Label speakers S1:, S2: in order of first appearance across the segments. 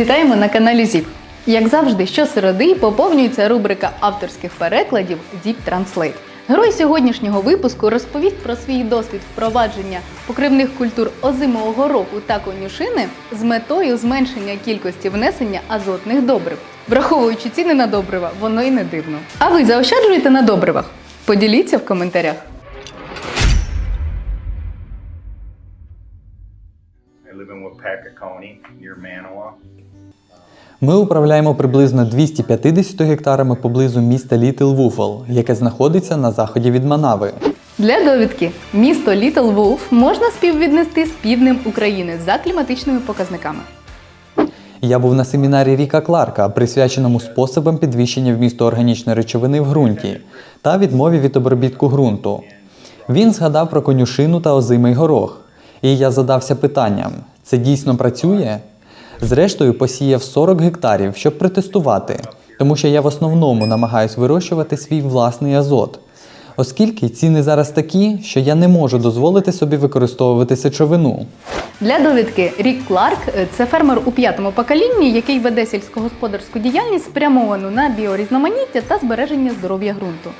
S1: Вітаємо на каналі ЗІП. Як завжди, щосереди поповнюється рубрика авторських перекладів Deep Translate. Герой сьогоднішнього випуску розповість про свій досвід впровадження покривних культур озимого гороху та конюшини з метою зменшення кількості внесення азотних добрив. Враховуючи ціни на добрива, воно й не дивно. А ви заощаджуєте на добривах? Поділіться в коментарях.
S2: I live in Wapakakoni near Manawa.
S3: Ми управляємо приблизно 250 гектарами поблизу міста Літл Вуфл, яке знаходиться на заході від Манави.
S1: Для довідки, місто Літл Вулф можна співвіднести з півднем України за кліматичними показниками.
S3: Я був на семінарі Ріка Кларка, присвяченому способам підвищення вмісту органічної речовини в ґрунті та відмові від обробітку ґрунту. Він згадав про конюшину та озимий горох. І я задався питанням: це дійсно працює? Зрештою, посіяв 40 гектарів, щоб протестувати, тому що я в основному намагаюсь вирощувати свій власний азот. Оскільки ціни зараз такі, що я не можу дозволити собі використовувати сечовину.
S1: Для довідки Рік Кларк це фермер у п'ятому поколінні, який веде сільськогосподарську діяльність спрямовану на біорізноманіття та збереження здоров'я ґрунту.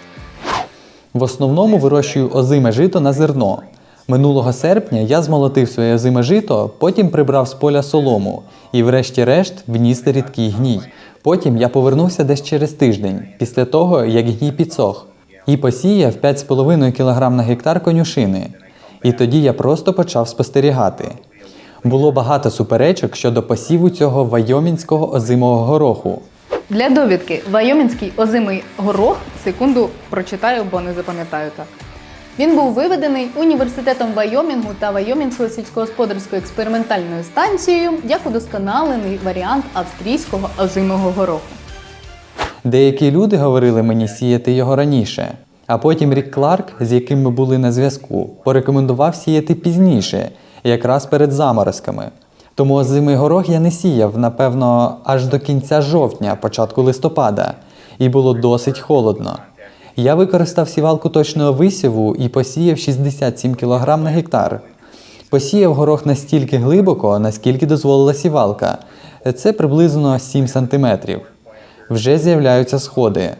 S3: В основному вирощую озиме жито на зерно. Минулого серпня я змолотив своє озиме жито, потім прибрав з поля солому і, врешті-решт, вніс рідкий гній. Потім я повернувся десь через тиждень, після того, як гній підсох, і посіяв 5,5 кг на гектар конюшини. І тоді я просто почав спостерігати. Було багато суперечок щодо посіву цього вайомінського озимого гороху.
S1: Для довідки Вайомінський озимий горох секунду прочитаю, бо не запам'ятаю так. Він був виведений університетом Вайомінгу та Вайомінською сільськогосподарською експериментальною станцією як удосконалений варіант австрійського озимого гороху.
S3: Деякі люди говорили мені сіяти його раніше, а потім Рік Кларк, з яким ми були на зв'язку, порекомендував сіяти пізніше, якраз перед заморозками. Тому озимий горох я не сіяв, напевно, аж до кінця жовтня, початку листопада, і було досить холодно. Я використав сівалку точного висіву і посіяв 67 кг на гектар. Посіяв горох настільки глибоко, наскільки дозволила сівалка. Це приблизно 7 см. Вже з'являються сходи.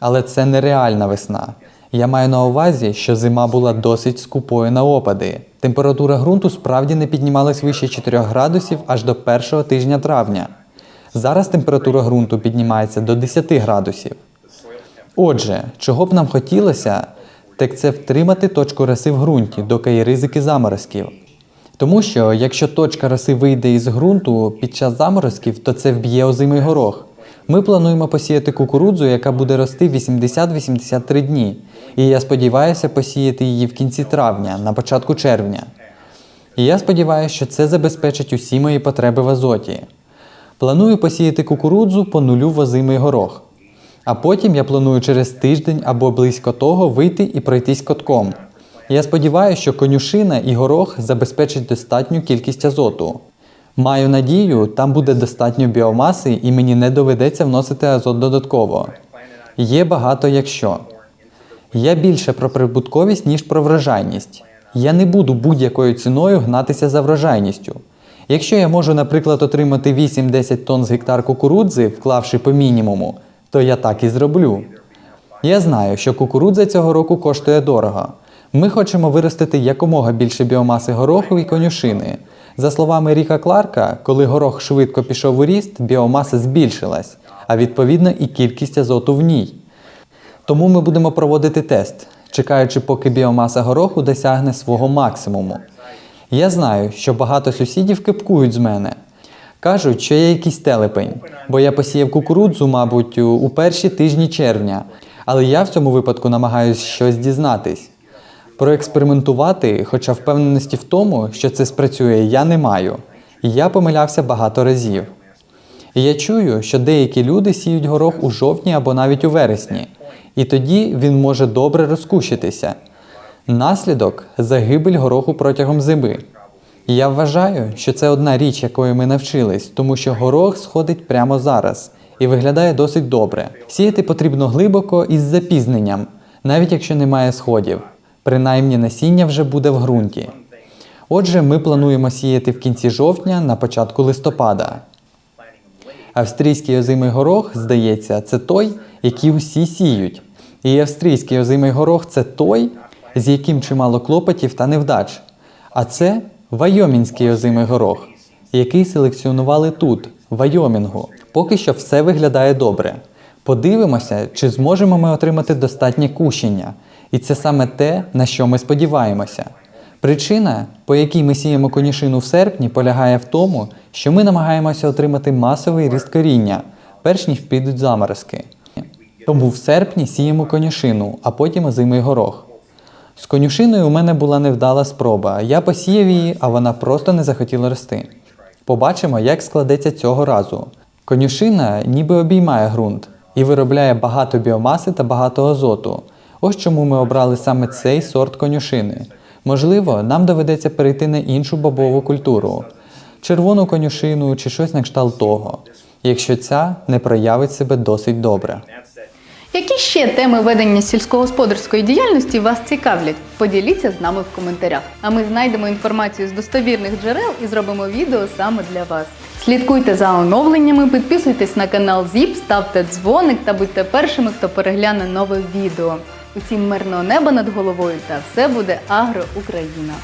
S3: Але це нереальна весна. Я маю на увазі, що зима була досить скупою на опади. Температура ґрунту справді не піднімалась вище 4 градусів аж до першого тижня травня. Зараз температура ґрунту піднімається до 10 градусів. Отже, чого б нам хотілося, так це втримати точку роси в ґрунті, доки є ризики заморозків. Тому що якщо точка роси вийде із ґрунту під час заморозків, то це вб'є озимий горох. Ми плануємо посіяти кукурудзу, яка буде рости 80-83 дні. І я сподіваюся посіяти її в кінці травня, на початку червня. І я сподіваюся, що це забезпечить усі мої потреби в азоті. Планую посіяти кукурудзу по нулю в озимий горох. А потім я планую через тиждень або близько того вийти і пройтись котком. Я сподіваюся, що конюшина і горох забезпечать достатню кількість азоту. Маю надію, там буде достатньо біомаси і мені не доведеться вносити азот додатково. Є багато якщо. Я більше про прибутковість, ніж про врожайність. Я не буду будь-якою ціною гнатися за врожайністю. Якщо я можу, наприклад, отримати 8-10 тонн з гектар кукурудзи, вклавши по мінімуму, то я так і зроблю. Я знаю, що кукурудза цього року коштує дорого. Ми хочемо виростити якомога більше біомаси гороху і конюшини. За словами Ріка Кларка, коли горох швидко пішов у ріст, біомаса збільшилась, а відповідно і кількість азоту в ній. Тому ми будемо проводити тест, чекаючи, поки біомаса гороху досягне свого максимуму. Я знаю, що багато сусідів кипкують з мене. Кажуть, що я якийсь телепень, бо я посіяв кукурудзу, мабуть, у- перші тижні червня. Але я в цьому випадку намагаюсь щось дізнатись. Проекспериментувати, хоча впевненості в тому, що це спрацює, я не маю. І я помилявся багато разів. І я чую, що деякі люди сіють горох у жовтні або навіть у вересні, і тоді він може добре розкущитися. Наслідок загибель гороху протягом зими. І я вважаю, що це одна річ, якої ми навчились, тому що горох сходить прямо зараз і виглядає досить добре. Сіяти потрібно глибоко і з запізненням, навіть якщо немає сходів. Принаймні насіння вже буде в ґрунті. Отже, ми плануємо сіяти в кінці жовтня на початку листопада. Австрійський озимий горох, здається, це той, який усі сіють. І австрійський озимий горох це той, з яким чимало клопотів та невдач. А це вайомінський озимий горох, який селекціонували тут, в Вайомінгу. Поки що все виглядає добре. Подивимося, чи зможемо ми отримати достатнє кущення. І це саме те, на що ми сподіваємося. Причина, по якій ми сіємо конюшину в серпні, полягає в тому, що ми намагаємося отримати масовий ріст коріння, перш ніж підуть заморозки. Тому в серпні сіємо конюшину, а потім озимий горох. З конюшиною у мене була невдала спроба. Я посіяв її, а вона просто не захотіла рости. Побачимо, як складеться цього разу. Конюшина ніби обіймає ґрунт і виробляє багато біомаси та багато азоту. Ось чому ми обрали саме цей сорт конюшини. Можливо, нам доведеться перейти на іншу бобову культуру червону конюшину чи щось на кшталт того, якщо ця не проявить себе досить добре.
S1: Які ще теми ведення сільськогосподарської діяльності вас цікавлять? Поділіться з нами в коментарях. А ми знайдемо інформацію з достовірних джерел і зробимо відео саме для вас. Слідкуйте за оновленнями, підписуйтесь на канал ЗІП, ставте дзвоник та будьте першими, хто перегляне нове відео. Усім мирного неба над головою та все буде Агро Україна!